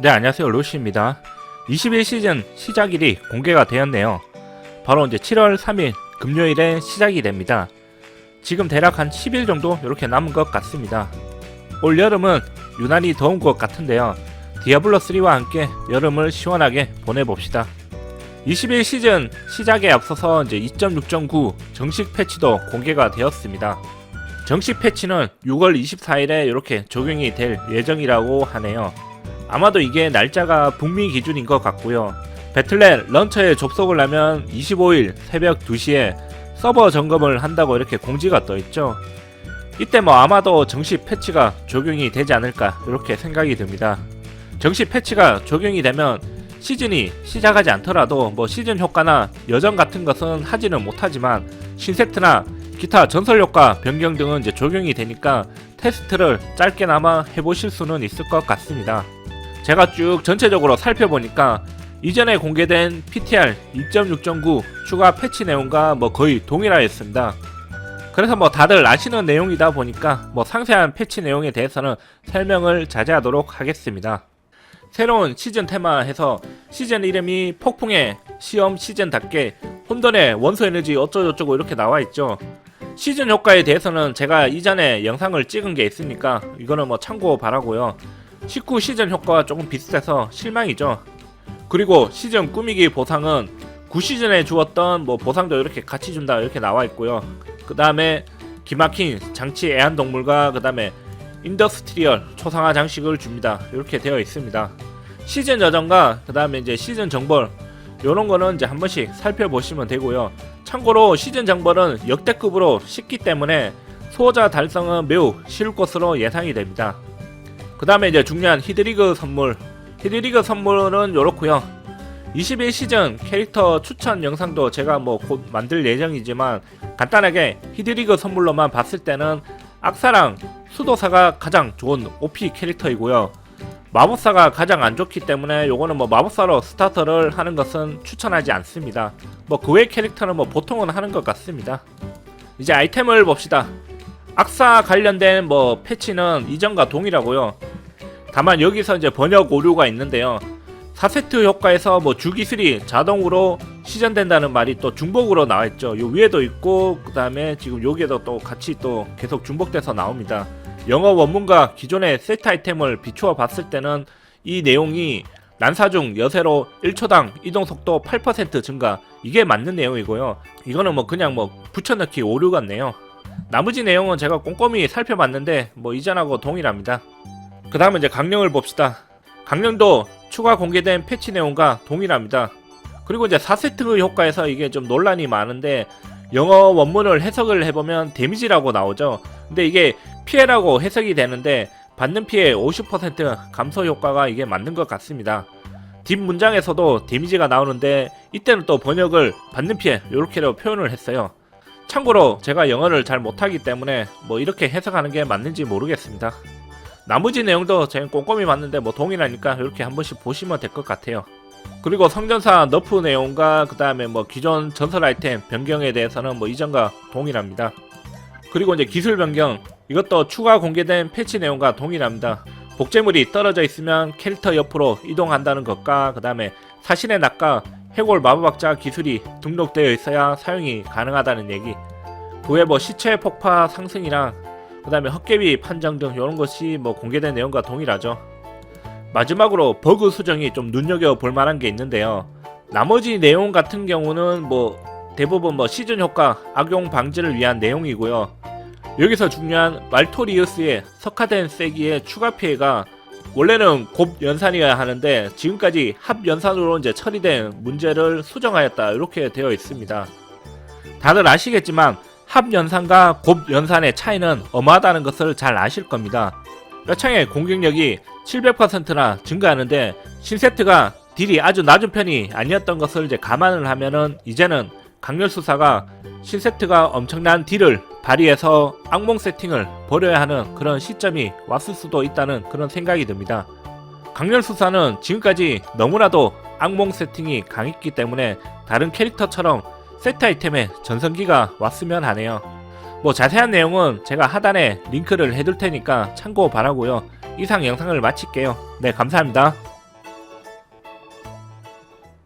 네, 안녕하세요. 로시입니다. 21시즌 시작일이 공개가 되었네요. 바로 이제 7월 3일 금요일에 시작이 됩니다. 지금 대략 한 10일 정도 이렇게 남은 것 같습니다. 올 여름은 유난히 더운 것 같은데요. 디아블로 3와 함께 여름을 시원하게 보내봅시다. 21 시즌 시작에 앞서서 이제 2.6.9 정식 패치도 공개가 되었습니다. 정식 패치는 6월 24일에 이렇게 적용이 될 예정이라고 하네요. 아마도 이게 날짜가 북미 기준인 것 같고요. 배틀넷 런처에 접속을 하면 25일 새벽 2시에 서버 점검을 한다고 이렇게 공지가 떠 있죠. 이때 뭐 아마도 정식 패치가 적용이 되지 않을까 이렇게 생각이 듭니다. 정식 패치가 적용이 되면 시즌이 시작하지 않더라도 뭐 시즌 효과나 여정 같은 것은 하지는 못하지만 신세트나 기타 전설 효과 변경 등은 이제 적용이 되니까 테스트를 짧게나마 해보실 수는 있을 것 같습니다. 제가 쭉 전체적으로 살펴보니까 이전에 공개된 PTR 2.6.9 추가 패치 내용과 뭐 거의 동일하였습니다. 그래서 뭐 다들 아시는 내용이다 보니까 뭐 상세한 패치 내용에 대해서는 설명을 자제하도록 하겠습니다. 새로운 시즌 테마해서 시즌 이름이 폭풍의 시험 시즌답게 혼돈의 원소 에너지 어쩌고저쩌고 이렇게 나와 있죠. 시즌 효과에 대해서는 제가 이전에 영상을 찍은 게 있으니까 이거는 뭐 참고 바라고요. 19 시즌 효과와 조금 비슷해서 실망이죠. 그리고 시즌 꾸미기 보상은 9시즌에 주었던 뭐 보상도 이렇게 같이 준다 이렇게 나와 있고요. 그 다음에 기막힌 장치 애완동물과 그 다음에 인더스트리얼 초상화 장식을 줍니다. 이렇게 되어 있습니다. 시즌 여정과 그 다음에 이제 시즌 정벌 요런 거는 이제 한 번씩 살펴보시면 되고요. 참고로 시즌 정벌은 역대급으로 쉽기 때문에 소호자 달성은 매우 쉬울 것으로 예상이 됩니다. 그 다음에 이제 중요한 히드리그 선물. 히드리그 선물은 요렇고요. 21시즌 캐릭터 추천 영상도 제가 뭐 곧 만들 예정이지만 간단하게 히드리그 선물로만 봤을 때는 악사랑 수도사가 가장 좋은 OP 캐릭터이고요. 마법사가 가장 안 좋기 때문에 요거는 뭐 마법사로 스타터를 하는 것은 추천하지 않습니다. 뭐 그 외 캐릭터는 뭐 보통은 하는 것 같습니다. 이제 아이템을 봅시다. 악사 관련된 뭐 패치는 이전과 동일하고요. 다만 여기서 이제 번역 오류가 있는데요. 4세트 효과에서 뭐 주기술이 자동으로 시전된다는 말이 또 중복으로 나와 있죠. 요 위에도 있고 그 다음에 지금 여기에도 또 같이 또 계속 중복돼서 나옵니다. 영어 원문과 기존의 세트 아이템을 비추어 봤을 때는 이 내용이 난사 중 여세로 1초당 이동 속도 8% 증가 이게 맞는 내용이고요. 이거는 뭐 그냥 뭐 붙여넣기 오류 같네요. 나머지 내용은 제가 꼼꼼히 살펴봤는데 뭐 이전하고 동일합니다. 그 다음에 이제 강령을 봅시다. 강령도 추가 공개된 패치 내용과 동일합니다. 그리고 이제 4세트 효과에서 이게 좀 논란이 많은데 영어 원문을 해석을 해보면 데미지라고 나오죠. 근데 이게 피해라고 해석이 되는데 받는 피해 50% 감소 효과가 이게 맞는 것 같습니다. 뒷 문장에서도 데미지가 나오는데 이때는 또 번역을 받는 피해 이렇게로 표현을 했어요. 참고로 제가 영어를 잘 못하기 때문에 뭐 이렇게 해석하는 게 맞는지 모르겠습니다. 나머지 내용도 제가 꼼꼼히 봤는데 뭐 동일하니까 이렇게 한 번씩 보시면 될 것 같아요. 그리고 성전사 너프 내용과 그 다음에 뭐 기존 전설 아이템 변경에 대해서는 뭐 이전과 동일합니다. 그리고 이제 기술 변경 이것도 추가 공개된 패치 내용과 동일합니다. 복제물이 떨어져 있으면 캐릭터 옆으로 이동한다는 것과 그 다음에 사신의 낙과 해골 마법학자 기술이 등록되어 있어야 사용이 가능하다는 얘기. 그 외 뭐 시체 폭파 상승이랑 그 다음에 헛개비 판정 등 이런 것이 뭐 공개된 내용과 동일하죠. 마지막으로 버그 수정이 좀 눈여겨 볼 만한 게 있는데요. 나머지 내용 같은 경우는 뭐 대부분 뭐 시즌 효과 악용 방지를 위한 내용이고요. 여기서 중요한 말토리우스의 석화된 세기의 추가 피해가 원래는 곱 연산이어야 하는데 지금까지 합 연산으로 이제 처리된 문제를 수정하였다 이렇게 되어 있습니다. 다들 아시겠지만 합 연산과 곱 연산의 차이는 어마하다는 것을 잘 아실 겁니다. 뼈창의 공격력이 700%나 증가하는데 신세트가 딜이 아주 낮은 편이 아니었던 것을 이제 감안을 하면은 이제는 강렬수사가 신세트가 엄청난 딜을 발휘해서 악몽 세팅을 버려야 하는 그런 시점이 왔을 수도 있다는 그런 생각이 듭니다. 강렬수사는 지금까지 너무나도 악몽 세팅이 강했기 때문에 다른 캐릭터처럼 세트 아이템에 전성기가 왔으면 하네요. 뭐 자세한 내용은 제가 하단에 링크를 해둘 테니까 참고 바라고요. 이상 영상을 마칠게요. 네, 감사합니다.